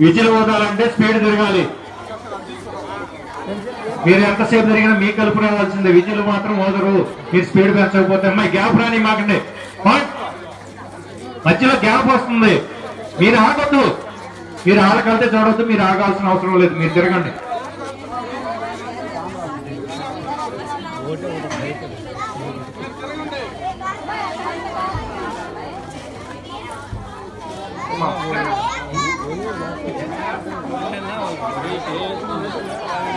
Whistle ఓదాలంటే speed తిరగాలి మీరు ఎంతసేపు జరిగినా మీ కలుపు రావాల్సిందే. విజిల్ మాత్రం ఓదరు. మీరు స్పీడ్ పెంచకపోతే అమ్మాయి గ్యాప్ రాని మాకండి. మధ్యలో గ్యాప్ వస్తుంది. మీరు ఆగొద్దు. మీరు ఆడకెళ్తే చూడొద్దు. మీరు ఆగాల్సిన అవసరం లేదు. మీరు తిరగండి.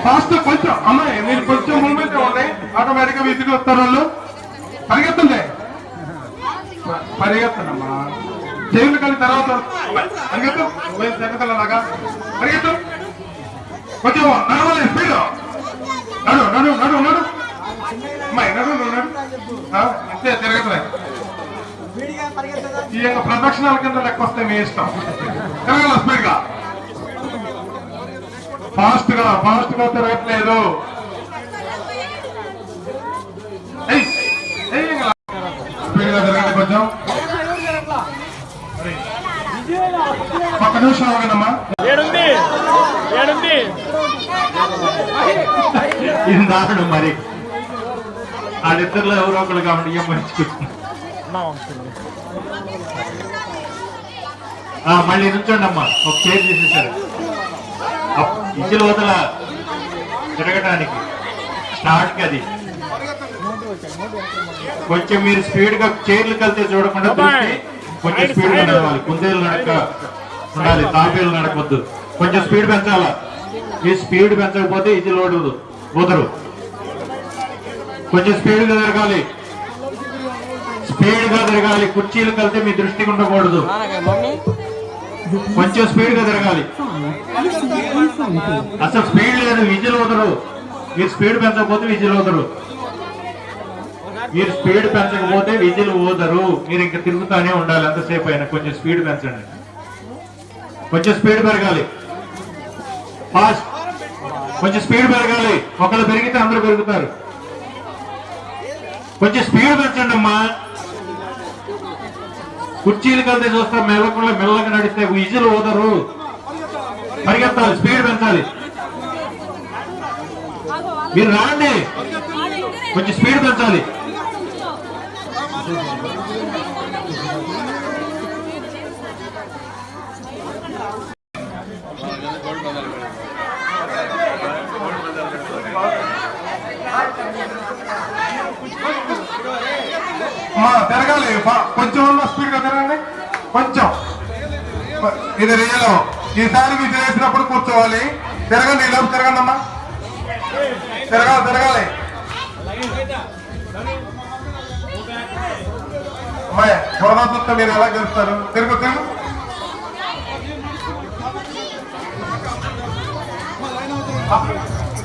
ఫాస్ట్ కొంచెం అమ్మాయి మీరు కొంచెం మూమెంట్ ఇవ్వండి. ఆటోమేటిక్గా వీధికి వస్తారు వాళ్ళు. పరిగెత్తండి. పరిగెత్తండమ్మా పరిగెత్తండి కానీ తర్వాత పరిగెత్తు. లాగా పరిగెత్తు. కొంచెం నడవలే స్పీడ్ నడు నడు నడు నడు. అమ్మాయి నడు నడు నడు. ఇంతే తిరగట్లే. ఈ యొక్క ప్రదక్షిణాల కింద లెక్క వస్తే మీ ఇష్టం. తిరగల స్పీడ్గా? ఫాస్ట్గా ఫాస్ట్గా తిరగట్లేదు. స్పీడ్గా తిరగండి కొంచెం. ఒక్క నిమిషం ఇది దారుణం మరి. వాళ్ళిద్దరిలో ఎవరో ఒకరు కాబట్టి ఆ, మళ్ళీ నుంచోండి అమ్మా ఒక చైర్ తీసేశారు. ఇంచుల వదల తిరగటానికి స్టార్ట్ అది. కొంచెం మీరు స్పీడ్గా చైర్లు కలితే చూడకుండా దృష్టి కొంచెం స్పీడ్గా నడవాలి. కుందేలు నడక ఉండాలి తాపేలు నడకొద్దు. కొంచెం స్పీడ్ పెంచాలా? ఈ స్పీడ్ పెంచకపోతే ఇది లోడు కుదరు కొంచెం స్పీడ్గా తిరగాలి. స్పీడ్గా తిరగాలి. కుర్చీలు కలితే మీ దృష్టికి ఉండకూడదు. కొంచెం స్పీడ్గా తిరగాలి. అసలు స్పీడ్ లేదు విజిల్ వదరు మీరు స్పీడ్ పెంచకపోతే విజిల్ వదరు మీరు స్పీడ్ పెంచకపోతే విజిల్ ఓదరు మీరు ఇంకా తిరుగుతానే ఉండాలి. ఎంతసేపు అయినా కొంచెం స్పీడ్ పెంచండి. కొంచెం స్పీడ్ పెరగాలి. ఫాస్ట్ కొంచెం స్పీడ్ పెరగాలి. ఒకళ్ళు పెరిగితే అందరూ పెరుగుతారు. కొంచెం స్పీడ్ పెంచండి అమ్మా కుర్చీలు కలిసి చూస్తాం మెల్లకుండా మెల్లగా నడిస్తే విజిల్ ఓదరు పరిగెత్తాలి స్పీడ్ పెంచాలి. మీరు రాండి. కొంచెం స్పీడ్ పెంచాలి. తిరగాలి కొంచెం ఉన్న స్పీడ్గా తిరగండి. కొంచెం. ఇది రియల్ ఈసారి మీరు చేసినప్పుడు కూర్చోవాలి. తిరగండి ఈ లోపు తిరగండి అమ్మా. తిరగాలి తిరగాలి. అమ్మాయి బురద చూస్తే మీరు ఎలా గెలుస్తారు? తిరుగు తిరుగు.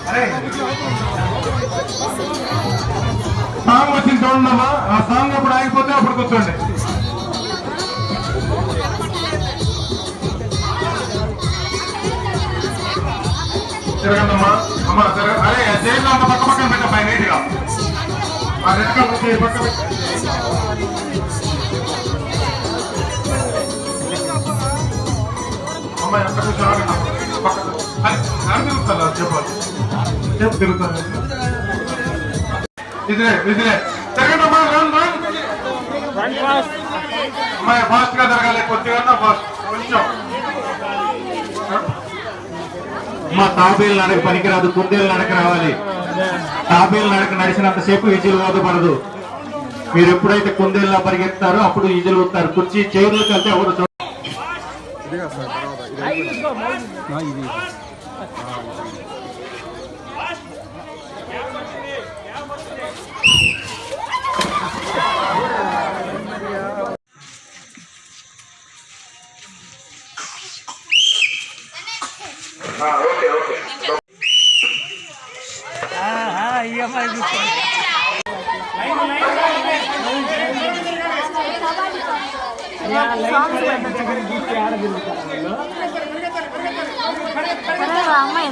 అరే. సాంగ్ వచ్చింది చూడండమ్మా. ఆ సాంగ్ అప్పుడు ఆగిపోతే అప్పుడు కూర్చోండి. తిరగండమ్మా. అమ్మ తిరగ అరే చేతులు అంత పక్క పక్కన పెట్ట నీట్గా. ఆ రెడ్ పక్క పెట్టు. అమ్మాయి ఒక్క చెప్పాలి చెప్పు. ఇదిలే ఇదిలే. తిరగండమ్మా రన్ రన్ ఫాస్ట్ అమ్మాయి ఫాస్ట్గా తిరగాలి కొద్దిగా ఫాస్ట్ కొంచెం. మా తాబేలు నడక పనికిరాదు కుందేలు నడక రావాలి. తాబేలు నడక నడిచినంతసేపు ఈజీలు ఓదపడదు మీరు ఎప్పుడైతే కుందేళ్ళ పరిగెత్తారో అప్పుడు ఈజీలు ఊతారు కుర్చీ చైర్లు కలితే ఎవరు చూడ అమ్మాయి